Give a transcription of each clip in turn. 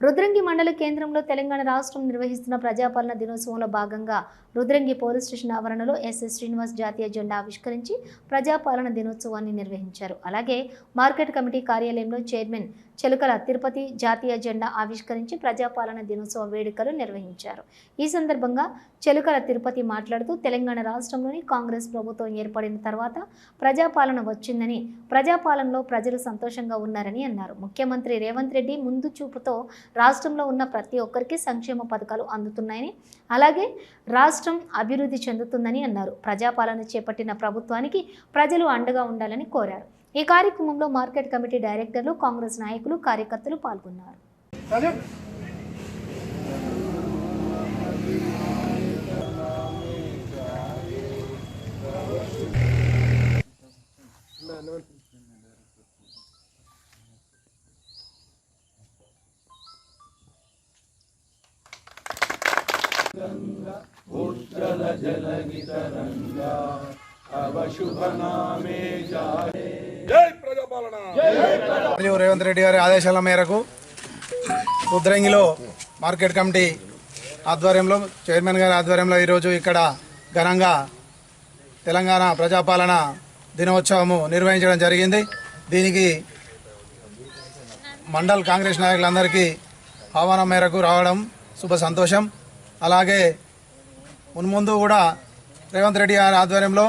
రుద్రంగి మండల కేంద్రంలో తెలంగాణ రాష్ట్రం నిర్వహిస్తున్న ప్రజాపాలన దినోత్సవంలో భాగంగా రుద్రంగి పోలీస్ స్టేషన్ ఆవరణలో ఎస్ఎస్ శ్రీనివాస్ జాతీయ జెండా ఆవిష్కరించి ప్రజాపాలన దినోత్సవాన్ని నిర్వహించారు. అలాగే మార్కెట్ కమిటీ కార్యాలయంలో చైర్మన్ చెలుకల తిరుపతి జాతీయ జెండా ఆవిష్కరించి ప్రజాపాలన దినోత్సవ వేడుకలు నిర్వహించారు. ఈ సందర్భంగా చెలుకల తిరుపతి మాట్లాడుతూ తెలంగాణ రాష్ట్రంలోని కాంగ్రెస్ ప్రభుత్వం ఏర్పడిన తర్వాత ప్రజాపాలన వచ్చిందని ప్రజాపాలనలో ప్రజలు సంతోషంగా ఉన్నారని అన్నారు. ముఖ్యమంత్రి రేవంత్ రెడ్డి ముందు చూపుతో రాష్ట్రంలో ఉన్న ప్రతి ఒక్కరికి సంక్షేమ పథకాలు అందుతున్నాయని అలాగే రాష్ట్రం అభివృద్ధి చెందుతుందని అన్నారు. ప్రజాపాలన చేపట్టిన ప్రభుత్వానికి ప్రజలు అండగా ఉండాలని కోరారు. ఈ కార్యక్రమంలో మార్కెట్ కమిటీ డైరెక్టర్లు కాంగ్రెస్ నాయకులు కార్యకర్తలు పాల్గొన్నారు. జై ప్రజాపాలన! మరియు రేవంత్ రెడ్డి గారి ఆదేశాల మేరకు రుద్రంగిలో మార్కెట్ కమిటీ ఆధ్వర్యంలో చైర్మన్ గారి ఆధ్వర్యంలో ఈరోజు ఇక్కడ ఘనంగా తెలంగాణ ప్రజాపాలన దినోత్సవము నిర్వహించడం జరిగింది. దీనికి మండల్ కాంగ్రెస్ నాయకులందరికీ ఆహ్వానం మేరకు రావడం శుభ సంతోషం. అలాగే మున్ముందు కూడా రేవంత్ రెడ్డి గారి ఆధ్వర్యంలో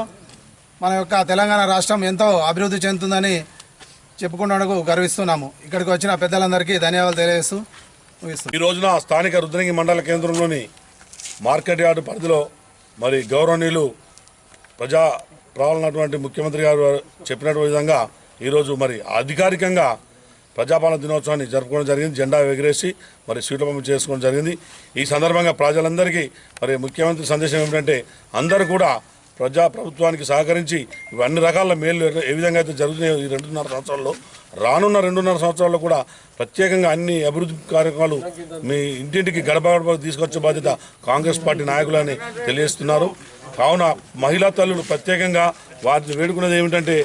మన యొక్క తెలంగాణ రాష్ట్రం ఎంతో అభివృద్ధి చెందుతుందని చెప్పుకున్నందుకు గర్విస్తున్నాము. ఇక్కడికి వచ్చిన పెద్దలందరికీ ధన్యవాదాలు తెలియజేస్తూ ఈ రోజున స్థానిక రుద్రంగి మండల కేంద్రంలోని మార్కెట్ యార్డు పరిధిలో మరి గౌరవనీయులు ప్రజా రావాలన్నటువంటి ముఖ్యమంత్రి గారు చెప్పినటువంటి విధంగా ఈరోజు మరి అధికారికంగా ప్రజాపాలన దినోత్సవాన్ని జరుపుకోవడం జరిగింది. జెండా ఎగిరేసి మరి సీట్ల పంపిణీ చేసుకోవడం జరిగింది. ఈ సందర్భంగా ప్రజలందరికీ మరి ముఖ్యమంత్రి సందేశం ఏమిటంటే అందరూ కూడా ప్రజా ప్రభుత్వానికి సహకరించి ఇవి అన్ని రకాల మేలు ఏ విధంగా అయితే జరుగుతున్నాయో ఈ రెండున్నర సంవత్సరాల్లో రానున్న రెండున్నర సంవత్సరాల్లో కూడా ప్రత్యేకంగా అన్ని అభివృద్ధి కార్యక్రమాలు మీ ఇంటింటికి గడప గడప తీసుకొచ్చే బాధ్యత కాంగ్రెస్ పార్టీ నాయకులని తెలియజేస్తున్నారు. కావున మహిళా తల్లులు ప్రత్యేకంగా వారిని వేడుకున్నది ఏమిటంటే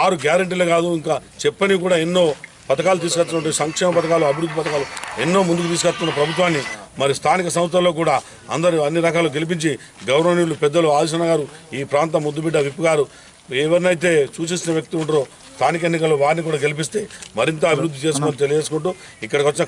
ఆరు గ్యారెంటీలు కాదు ఇంకా చెప్పని కూడా ఎన్నో పథకాలు తీసుకొచ్చినటువంటి సంక్షేమ పథకాలు అభివృద్ధి పథకాలు ఎన్నో ముందుకు తీసుకొస్తున్న ప్రభుత్వాన్ని మరి స్థానిక సంస్థల్లో కూడా అందరూ అన్ని రకాలు గెలిపించి గౌరవనీయులు పెద్దలు ఆదిశన గారు ఈ ప్రాంతం ముద్దుబిడ్డ విప్పు గారు ఎవరినైతే సూచిస్తున్న వ్యక్తి ఉంటారో స్థానిక ఎన్నికల్లో వారిని కూడా గెలిపిస్తే మరింత అభివృద్ధి చేసుకొని తెలియజేసుకుంటూ ఇక్కడికి వచ్చిన